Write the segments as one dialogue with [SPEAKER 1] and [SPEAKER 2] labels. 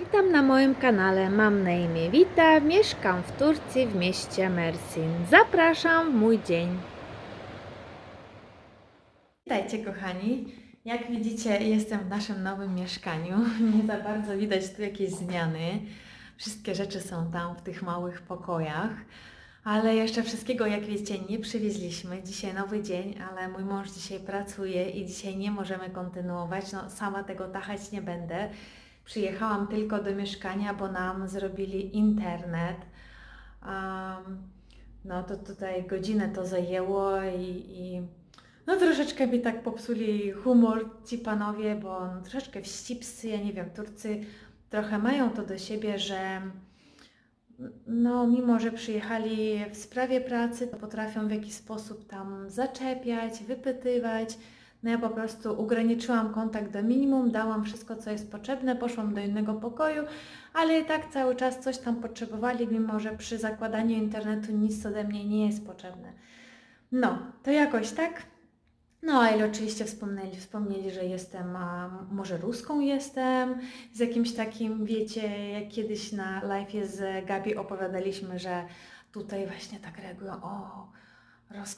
[SPEAKER 1] Witam na moim kanale. Mam na imię Wita. Mieszkam w Turcji w mieście Mersin. Zapraszam w mój dzień. Witajcie kochani. Jak widzicie, jestem w naszym nowym mieszkaniu. Nie za bardzo widać tu jakieś zmiany. Wszystkie rzeczy są tam w tych małych pokojach. Ale jeszcze wszystkiego, jak wiecie, nie przywieźliśmy. Dzisiaj nowy dzień, ale mój mąż dzisiaj pracuje i dzisiaj nie możemy kontynuować. No, sama tego tachać nie będę. Przyjechałam tylko do mieszkania, bo nam zrobili internet. No to tutaj godzinę to zajęło i, i no troszeczkę mi tak popsuli humor ci panowie, bo no, troszeczkę wścibscy, ja nie wiem, Turcy trochę mają to do siebie, że no mimo, że przyjechali w sprawie pracy, to potrafią w jakiś sposób tam zaczepiać, wypytywać. No ja po prostu ograniczyłam kontakt do minimum, dałam wszystko, co jest potrzebne, poszłam do innego pokoju, ale i tak cały czas coś tam potrzebowali, mimo że przy zakładaniu internetu nic ode mnie nie jest potrzebne. No, to jakoś tak. No, ale oczywiście wspomnieli, wspomnieli, że jestem, a może ruską jestem, z jakimś takim, wiecie, jak kiedyś na live z Gabi opowiadaliśmy, że tutaj właśnie tak reagują, o, roz,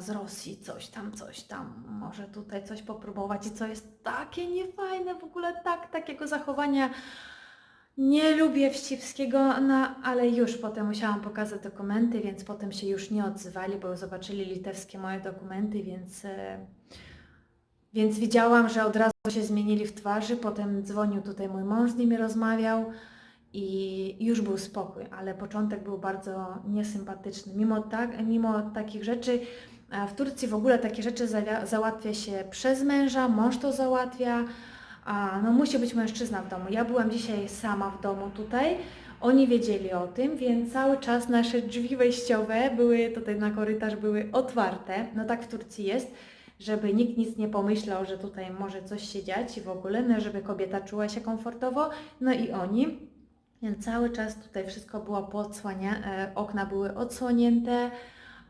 [SPEAKER 1] z Rosji, coś tam, coś tam, może tutaj coś popróbować. I co jest takie niefajne, w ogóle tak, takiego zachowania. Nie lubię wścibskiego, no ale już potem musiałam pokazać dokumenty, więc potem się już nie odzywali, bo zobaczyli litewskie moje dokumenty, więc, e, więc widziałam, że od razu się zmienili w twarzy. Potem dzwonił tutaj mój mąż, z nimi rozmawiał i już był spokój, ale początek był bardzo niesympatyczny. Mimo, tak, mimo takich rzeczy, a w Turcji w ogóle takie rzeczy za, załatwia się przez męża, mąż to załatwia, a no musi być mężczyzna w domu. Ja byłam dzisiaj sama w domu tutaj. Oni wiedzieli o tym, więc cały czas nasze drzwi wejściowe były tutaj na korytarz były otwarte. No tak w Turcji jest, żeby nikt nic nie pomyślał, że tutaj może coś się dziać i w ogóle, no żeby kobieta czuła się komfortowo. No i oni. Cały czas tutaj wszystko było poodsłania, e, okna były odsłonięte,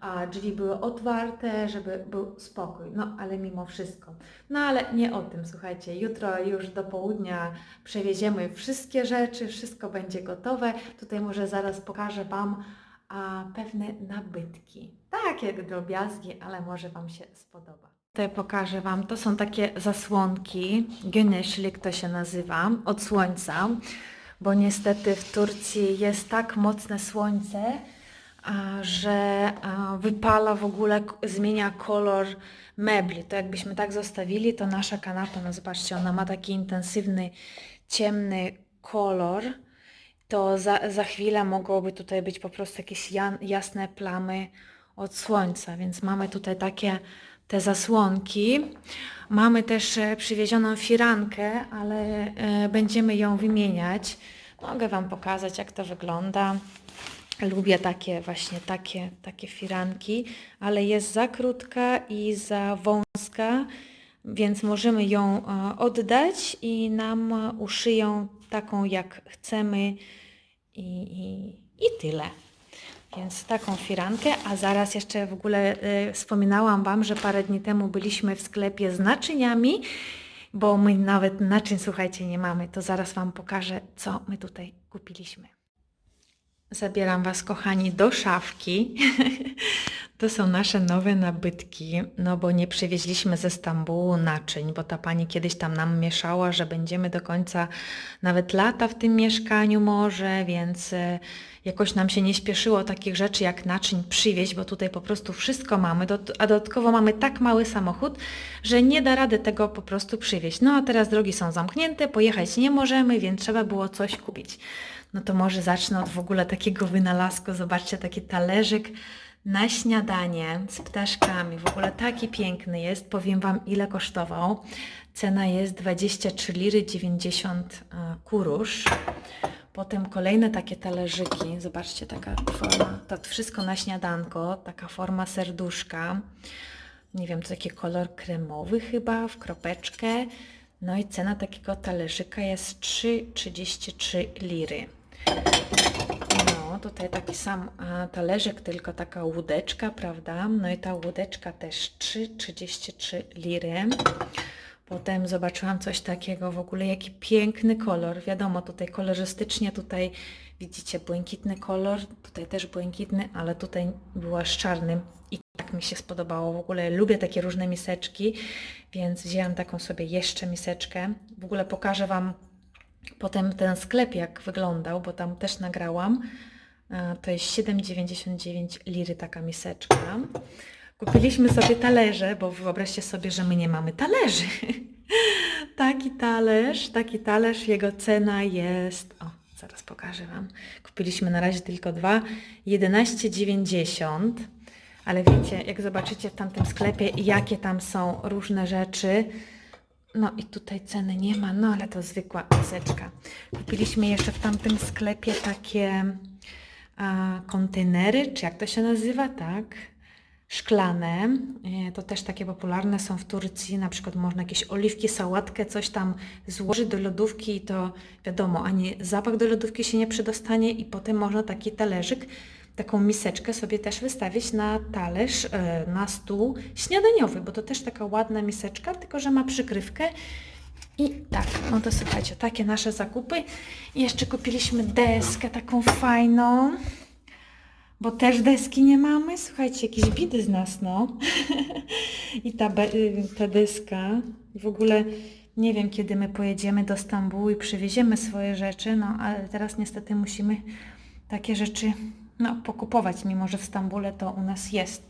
[SPEAKER 1] a drzwi były otwarte, żeby był spokój. No ale mimo wszystko. No ale nie o tym, słuchajcie. Jutro już do południa przewieziemy wszystkie rzeczy, wszystko będzie gotowe. Tutaj może zaraz pokażę Wam a, pewne nabytki. Takie drobiazgi, ale może Wam się spodoba. Tutaj pokażę Wam, to są takie zasłonki, güneşlik to się nazywa, od słońca, bo niestety w Turcji jest tak mocne słońce, że wypala w ogóle, zmienia kolor mebli. To jakbyśmy tak zostawili, to nasza kanapa, no zobaczcie, ona ma taki intensywny, ciemny kolor, to za, za chwilę mogłoby tutaj być po prostu jakieś jasne plamy od słońca, więc mamy tutaj takie te zasłonki. Mamy też e, przywiezioną firankę, ale e, będziemy ją wymieniać. Mogę Wam pokazać, jak to wygląda. Lubię takie właśnie takie, takie firanki, ale jest za krótka i za wąska, więc możemy ją e, oddać i nam uszyją taką jak chcemy i, i, i tyle. Więc taką firankę, a zaraz jeszcze w ogóle e, wspominałam Wam, że parę dni temu byliśmy w sklepie z naczyniami, bo my nawet naczyń, słuchajcie, nie mamy. To zaraz Wam pokażę, co my tutaj kupiliśmy. Zabieram Was, kochani, do szafki. To są nasze nowe nabytki, no bo nie przywieźliśmy ze Stambułu naczyń, bo ta pani kiedyś tam nam mieszała, że będziemy do końca nawet lata w tym mieszkaniu może, więc e, jakoś nam się nie śpieszyło takich rzeczy jak naczyń przywieźć, bo tutaj po prostu wszystko mamy, a dodatkowo mamy tak mały samochód, że nie da rady tego po prostu przywieźć. No a teraz drogi są zamknięte, pojechać nie możemy, więc trzeba było coś kupić. No to może zacznę od w ogóle takiego wynalazku. Zobaczcie, taki talerzyk na śniadanie z ptaszkami. W ogóle taki piękny jest. Powiem Wam, ile kosztował. Cena jest 23 liry 90 e, kurusz. Potem kolejne takie talerzyki. Zobaczcie, taka forma, to wszystko na śniadanko, taka forma serduszka. Nie wiem, to taki kolor kremowy chyba, w kropeczkę. No i cena takiego talerzyka jest 3,33 liry. No, tutaj taki sam talerzyk, tylko taka łódeczka, prawda? No i ta łódeczka też 3,33 liry. Potem zobaczyłam coś takiego w ogóle, jaki piękny kolor. Wiadomo, tutaj kolorzystycznie, tutaj widzicie błękitny kolor, tutaj też błękitny, ale tutaj była z czarnym i tak mi się spodobało. W ogóle lubię takie różne miseczki, więc wzięłam taką sobie jeszcze miseczkę. W ogóle pokażę Wam potem ten sklep, jak wyglądał, bo tam też nagrałam. E, To jest 7,99 liry taka miseczka. Kupiliśmy sobie talerze, bo wyobraźcie sobie, że my nie mamy talerzy. taki talerz, taki talerz, jego cena jest... O, zaraz pokażę Wam. Kupiliśmy na razie tylko dwa. 11,90. Ale wiecie, jak zobaczycie w tamtym sklepie, jakie tam są różne rzeczy, no i tutaj ceny nie ma, no ale to zwykła miseczka. Kupiliśmy jeszcze w tamtym sklepie takie a, kontenery, czy jak to się nazywa, tak? Szklane. E, To też takie popularne są w Turcji. Na przykład można jakieś oliwki, sałatkę, coś tam złożyć do lodówki i to wiadomo, ani zapach do lodówki się nie przedostanie i potem można taki talerzyk, taką miseczkę sobie też wystawić na talerz, e, na stół śniadaniowy, bo to też taka ładna miseczka, tylko że ma przykrywkę. I tak, no to słuchajcie, takie nasze zakupy. I jeszcze kupiliśmy deskę taką fajną, bo też deski nie mamy. Słuchajcie, jakiś bidy z nas, no. I ta, y, ta deska, w ogóle nie wiem, kiedy my pojedziemy do Stambułu i przywieziemy swoje rzeczy, no ale teraz niestety musimy takie rzeczy no, pokupować, mimo że w Stambule to u nas jest.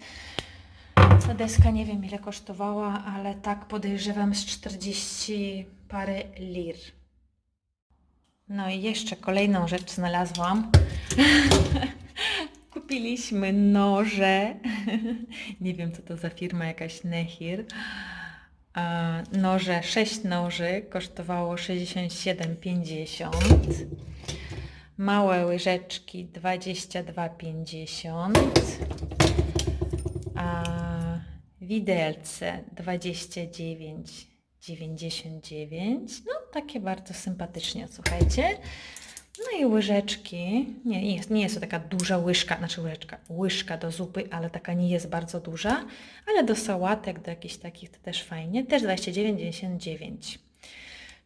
[SPEAKER 1] Ta deska nie wiem ile kosztowała, ale tak podejrzewam z 40 parę lir. No i jeszcze kolejną rzecz znalazłam. Kupiliśmy noże. nie wiem co to za firma, jakaś Nehir. Noże, 6 noży kosztowało 67,50. Małe łyżeczki 22,50. A widelce 29,99. No takie bardzo sympatycznie, słuchajcie. No i łyżeczki. Nie, nie jest, nie jest to taka duża łyżka, znaczy łyżeczka, łyżka do zupy, ale taka nie jest bardzo duża. Ale do sałatek, do jakichś takich to też fajnie. Też 29,99.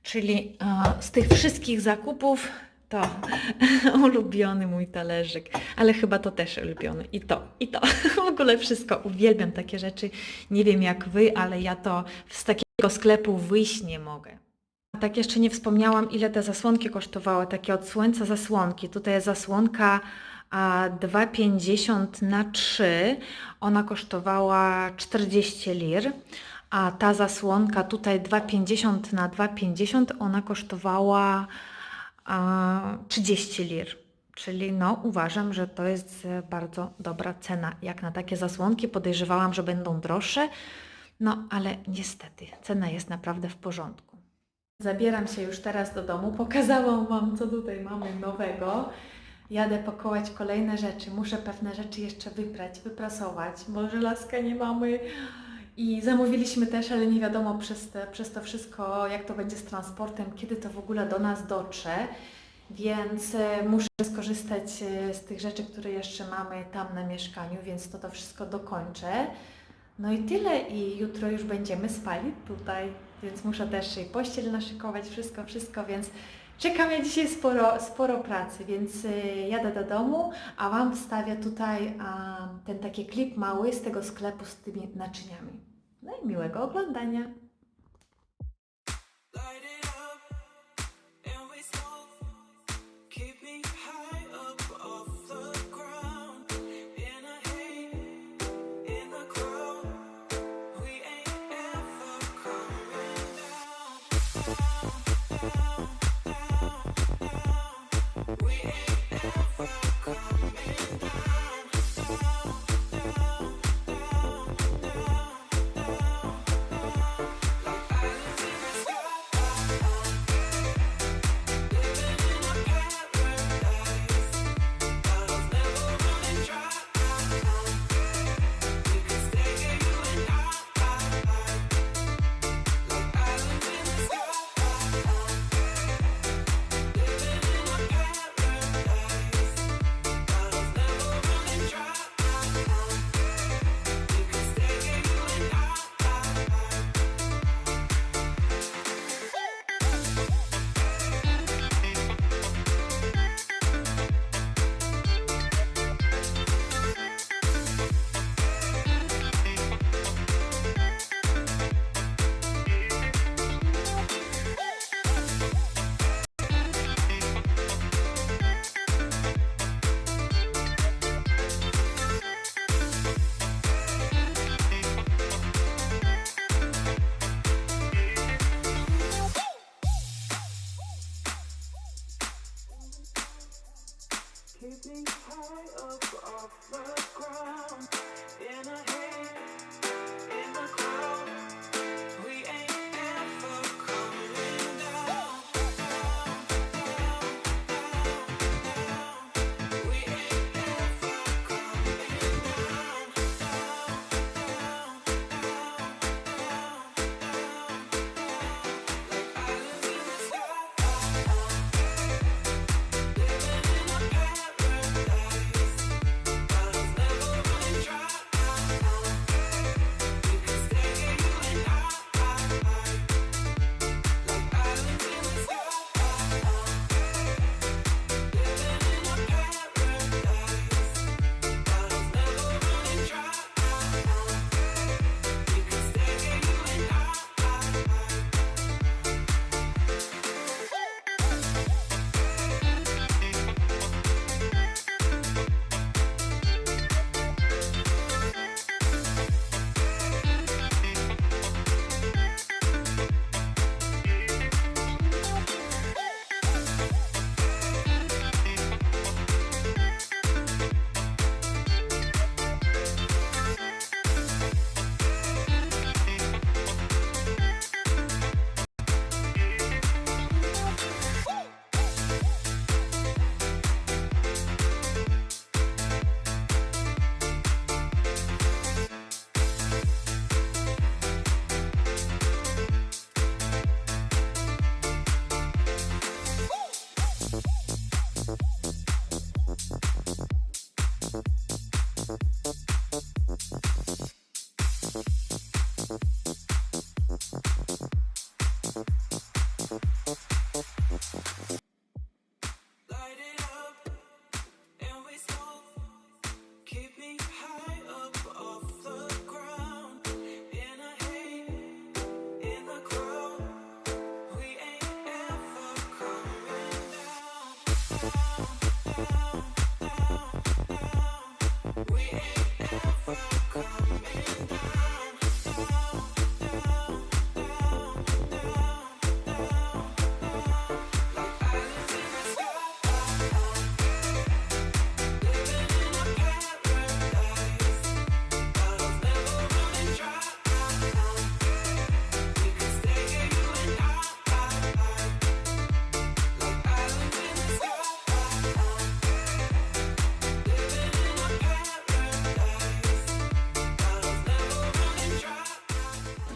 [SPEAKER 1] Czyli z tych wszystkich zakupów to ulubiony mój talerzyk, ale chyba to też ulubiony. I to, i to. W ogóle wszystko uwielbiam takie rzeczy. Nie wiem jak Wy, ale ja to z takiego sklepu wyjść nie mogę. Tak jeszcze nie wspomniałam, ile te zasłonki kosztowały, takie od słońca zasłonki. Tutaj jest zasłonka a 2,50 na 3. Ona kosztowała 40 lir. A ta zasłonka tutaj 2,50 na 2,50 ona kosztowała a, 30 lir. Czyli no, uważam, że to jest e, bardzo dobra cena. Jak na takie zasłonki podejrzewałam, że będą droższe, no ale niestety cena jest naprawdę w porządku. Zabieram się już teraz do domu. Pokazałam Wam, co tutaj mamy nowego. Jadę pakować kolejne rzeczy. Muszę pewne rzeczy jeszcze wyprać, wyprasować, bo żelazka nie mamy. I zamówiliśmy też, ale nie wiadomo przez, te, przez to wszystko, jak to będzie z transportem, kiedy to w ogóle do nas dotrze. Więc e, muszę skorzystać e, z tych rzeczy, które jeszcze mamy tam na mieszkaniu, więc to to wszystko dokończę. No i tyle i jutro już będziemy spali tutaj, więc muszę też i pościel naszykować, wszystko, wszystko, więc czeka mnie dzisiaj sporo, sporo pracy, więc y, jadę do domu, a Wam wstawię tutaj ten taki klip mały z tego sklepu z tymi naczyniami. No i miłego oglądania.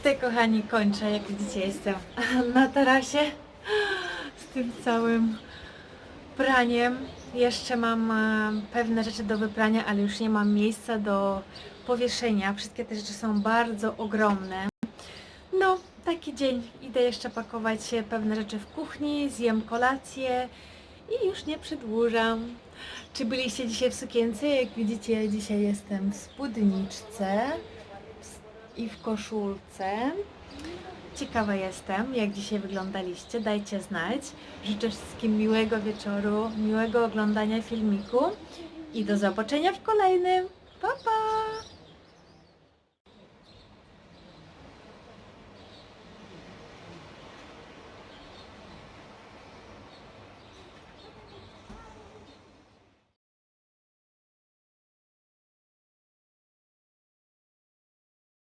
[SPEAKER 1] Tutaj kochani kończę, jak widzicie jestem na tarasie z tym całym praniem. Jeszcze mam e, pewne rzeczy do wyprania, ale już nie mam miejsca do powieszenia. Wszystkie te rzeczy są bardzo ogromne. No, taki dzień. Idę jeszcze pakować pewne rzeczy w kuchni, zjem kolację i już nie przedłużam. Czy byliście dzisiaj w sukience? Jak widzicie, dzisiaj jestem w spódniczce i w koszulce. Ciekawa jestem, jak dzisiaj wyglądaliście. Dajcie znać. Życzę wszystkim miłego wieczoru, miłego oglądania filmiku i do zobaczenia w kolejnym. Pa, pa!